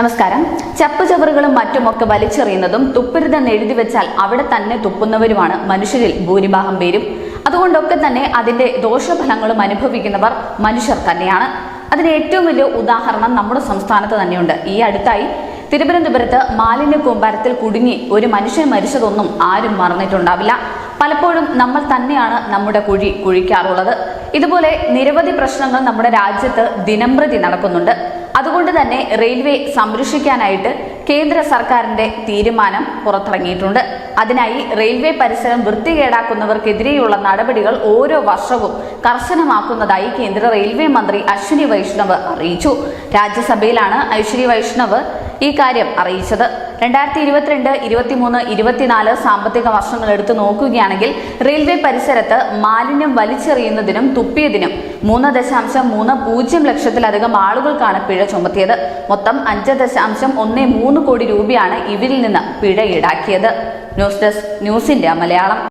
നമസ്കാരം. ചപ്പുചവറുകളും മറ്റുമൊക്കെ വലിച്ചെറിയുന്നതും തുപ്പരുതെന്ന് എഴുതി വെച്ചാൽ അവിടെ തന്നെ തുപ്പുന്നവരുമാണ്. മനുഷ്യരിൽ ഭൂരിഭാഗം പേരും. അതുകൊണ്ടൊക്കെ തന്നെ അതിന്റെ ദോഷഫലങ്ങളും അനുഭവിക്കുന്നവർ മനുഷ്യർ തന്നെയാണ്. അതിന് ഏറ്റവും വലിയ ഉദാഹരണം നമ്മുടെ സംസ്ഥാനത്ത് തന്നെയുണ്ട്. ഈ അടുത്തായി തിരുവനന്തപുരത്ത് മാലിന്യ കൂമ്പാരത്തിൽ കുടുങ്ങി ഒരു മനുഷ്യൻ മരിച്ചതൊന്നും ആരും മറന്നിട്ടുണ്ടാവില്ല. പലപ്പോഴും നമ്മൾ തന്നെയാണ് നമ്മുടെ കുഴി കുഴിക്കാറുള്ളത്. ഇതുപോലെ നിരവധി പ്രശ്നങ്ങൾ നമ്മുടെ രാജ്യത്ത് ദിനംപ്രതി നടക്കുന്നുണ്ട്. അതുകൊണ്ട് തന്നെ റെയിൽവേ സംരക്ഷിക്കാനായിട്ട് കേന്ദ്ര സർക്കാരിന്റെ തീരുമാനം പുറത്തിറങ്ങിയിട്ടുണ്ട്. അതിനായി റെയിൽവേ പരിസരം വൃത്തികേടാക്കുന്നവർക്കെതിരെയുള്ള നടപടികൾ ഓരോ വർഷവും കർശനമാക്കുന്നതായി കേന്ദ്ര റെയിൽവേ മന്ത്രി അശ്വിനി വൈഷ്ണവ് അറിയിച്ചു. രാജ്യസഭയിലാണ് അശ്വിനി വൈഷ്ണവ് ഈ കാര്യം അറിയിച്ചത്. രണ്ടായിരത്തി ഇരുപത്തിരണ്ട് ഇരുപത്തിമൂന്ന് ഇരുപത്തിനാല് സാമ്പത്തിക വർഷങ്ങൾ എടുത്തു നോക്കുകയാണെങ്കിൽ റെയിൽവേ പരിസരത്ത് മാലിന്യം വലിച്ചെറിയുന്നതിനും തുപ്പിയതിനും മൂന്ന് ദശാംശം മൂന്ന് പൂജ്യം ലക്ഷത്തിലധികം ആളുകൾക്കാണ് പിഴ ചുമത്തിയത്. മൊത്തം അഞ്ച് ദശാംശം ഒന്ന് മൂന്ന് കോടി രൂപയാണ് ഇവരിൽ നിന്ന് പിഴ ഈടാക്കിയത്. News desk news India Malayalam.